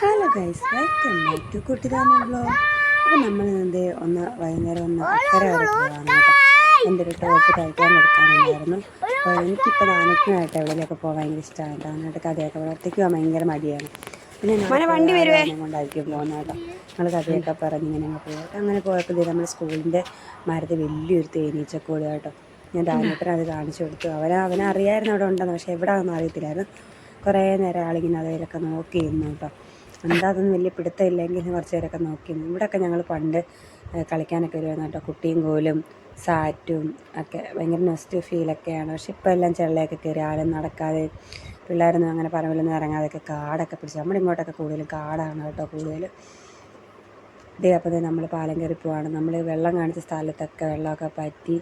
Hello guys welcome back to Kuttithama blog അപ്പോൾ നമ്മൾ ഇന്ന് ഒന്ന് വൈകുന്നേരം ഒന്ന് അക്കരെ വരെ പോകാണ് കേട്ടോ എന്റെ ഒരു ടോപ്പ് തയ്ക്കാൻ കൊടുക്കാനുണ്ടായിരുന്നു അപ്പോൾ എനിക്കിപ്പോൾ നാനൂറ്റിനായിട്ട് എവിടെയൊക്കെ പോകാൻ ഭയങ്കര ഇഷ്ടമാണ് കേട്ടോ. എന്നിട്ട് കഥയൊക്കെ വളർത്തേക്ക് പോകാൻ ഭയങ്കര മടിയാണ്. പിന്നെ വണ്ടി വരുവേ? കൊണ്ടായിരിക്കും പോകുന്നത് കേട്ടോ. ഞങ്ങൾ കഥയൊക്കെ പറഞ്ഞ് ഇങ്ങനെ പോയി. അങ്ങനെ പോയപ്പോൾ ഇത് നമ്മുടെ സ്കൂളിന്റെ മരത്തിൽ വലിയൊരു തേനീച്ചക്കൂട് കേട്ടോ. ഞാൻ ദാനത്തിന് അത് കാണിച്ചു കൊടുത്തു. അവനെ അവനെ അറിയായിരുന്നു അവിടെ ഉണ്ടെന്ന്. പക്ഷേ എവിടെ ആണെന്ന് അറിയത്തില്ലായിരുന്നു. കുറേ നേരം ആളിങ്ങനെ അതിലൊക്കെ നോക്കി ഇരുന്നു കേട്ടോ. എന്താ അതൊന്നും വലിയ പിടുത്തമില്ലെങ്കിലും കുറച്ച് പേരൊക്കെ നോക്കി ഇവിടെയൊക്കെ ഞങ്ങൾ പണ്ട് കളിക്കാനൊക്കെ വരുമായിരുന്നു കേട്ടോ. കുട്ടിയും കോലും സാറ്റും ഒക്കെ ഭയങ്കര നെസ്റ്റ് ഫീലൊക്കെയാണ് പക്ഷെ ഇപ്പോൾ എല്ലാം ചെള്ളയൊക്കെ കയറി ആരും നടക്കാതെ പിള്ളേരൊന്നും അങ്ങനെ പറമ്പിലൊന്നും ഇറങ്ങാതെയൊക്കെ കാടൊക്കെ പിടിച്ച് നമ്മുടെ ഇങ്ങോട്ടൊക്കെ കൂടുതലും കാടാണ് കേട്ടോ കൂടുതൽ ഇതേ അപ്പോൾ നമ്മൾ പാലം കയറി പോവാണ്. നമ്മൾ വെള്ളം കാണിച്ച സ്ഥലത്തൊക്കെ വെള്ളമൊക്കെ പറ്റി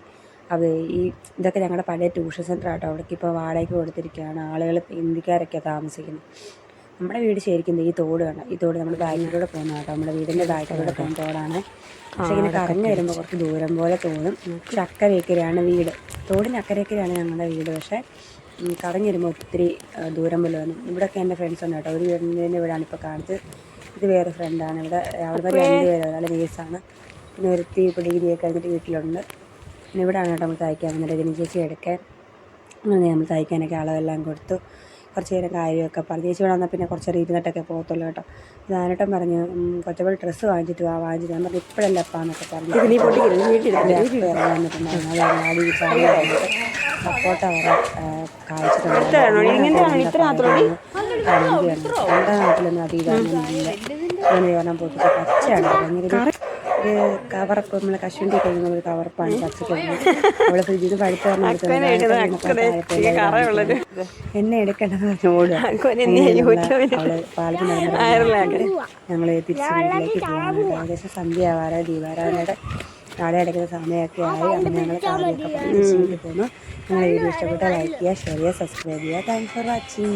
അത് ഈ ഇതൊക്കെ ഞങ്ങളുടെ പഴയ ട്യൂഷൻ സെന്റർ ആട്ടോ. അവിടേക്ക് ഇപ്പോൾ വാടകയ്ക്ക് കൊടുത്തിരിക്കുകയാണ്. ആളുകൾ ഹിന്ദിക്കാരൊക്കെ താമസിക്കുന്നത്. നമ്മുടെ വീട് ശരിക്കും ഈ തോട് കാണാം ഈ തോട് നമ്മുടെ ബാക്കിലൂടെ പോകുന്ന കേട്ടോ. നമ്മുടെ വീടിന്റെ ബാക്കിലൂടെ പോകുന്ന തോടാണ്. പക്ഷേ ഇങ്ങനെ കറങ്ങി വരുമ്പോൾ കുറച്ച് ദൂരം പോലെ തോന്നും. പക്ഷെ അക്കരയ്ക്കരയാണ് വീട്. തോടിന് അക്കരയ്ക്കരയാണ് ഞങ്ങളുടെ വീട്. പക്ഷേ കറങ്ങി വരുമ്പോൾ ഒത്തിരി ദൂരം പോലെ വന്നു ഇവിടെയൊക്കെ എന്റെ ഫ്രണ്ട്സ് ഉണ്ട് കേട്ടോ. ഒരു വീടിന്റെ വീടാണ് ഇപ്പോൾ കാണിച്ചത്. ഇത് വേറെ ഫ്രണ്ടാണ് ഇവിടെ അവിടെ രണ്ട് പേര് ഒരാൾ നേഴ്സാണ്. പിന്നെ ഒരുത്തി ഇപ്പോൾ ഡിഗ്രിയൊക്കെ കഴിഞ്ഞിട്ട് വീട്ടിലുണ്ട്. പിന്നെ ഇവിടെയാണ് കേട്ടോ നമ്മൾ തയ്ക്കാൻ വന്നിട്ട് ഇതിന് ചേച്ചി എടുക്കാൻ. അങ്ങനെ നമ്മൾ തയ്ക്കാനൊക്കെ അളവെല്ലാം കൊടുത്തു. കുറച്ച് നേരം കാര്യമൊക്കെ പറഞ്ഞു ചേച്ചി ഇവിടെ വന്നാൽ പിന്നെ കുറച്ച് നേരം ഇരുന്നിട്ടൊക്കെ പോകത്തുള്ളൂ കേട്ടോ. ദാനട്ടൻ പറഞ്ഞു കൊച്ചപ്പോൾ ഡ്രസ്സ് വാങ്ങിച്ചിട്ട് വാ വാങ്ങിച്ചിട്ട് ഞാൻ പറഞ്ഞു ഇപ്പോഴല്ല അപ്പാന്നൊക്കെ പറഞ്ഞു. നീ പൊട്ടിക്കില്ല വീട്ടിൽ ഇറങ്ങി വന്നിട്ടുണ്ടായിരുന്നു. അതാണ് സപ്പോർട്ട് അവരെ നമ്മുടെ നാട്ടിലൊന്നും അധികം ഇങ്ങനെ യോനം പോയിട്ട് പച്ചയാണ് ഭയങ്കര ഒരു കവറപ്പ് നമ്മൾ കശുവണ്ടി കഴിയുന്ന ഒരു കവറപ്പാണ് അവളെ ഫ്രിഡ്ജിൽ നിന്ന് പഴുത്ത് എന്നെ എടുക്കേണ്ടത് ഓടുക ഞങ്ങൾ തിരിച്ച് വീട്ടിലേക്ക് പോകാൻ ഏകദേശം സന്ധ്യ ആവാറോ ദീപാരാധനയുടെ നാളെ അടയ്ക്കുന്ന സമയമൊക്കെ ആയി. അങ്ങനെ ഞങ്ങൾ കാര്യമൊക്കെ പറഞ്ഞ് പോന്നു. നിങ്ങളെ വീഡിയോ ഇഷ്ടപ്പെട്ടാൽ ലൈക്ക് ചെയ്യുക ഷെയർ ചെയ്യുക സബ്സ്ക്രൈബ് ചെയ്യുക. Thanks for watching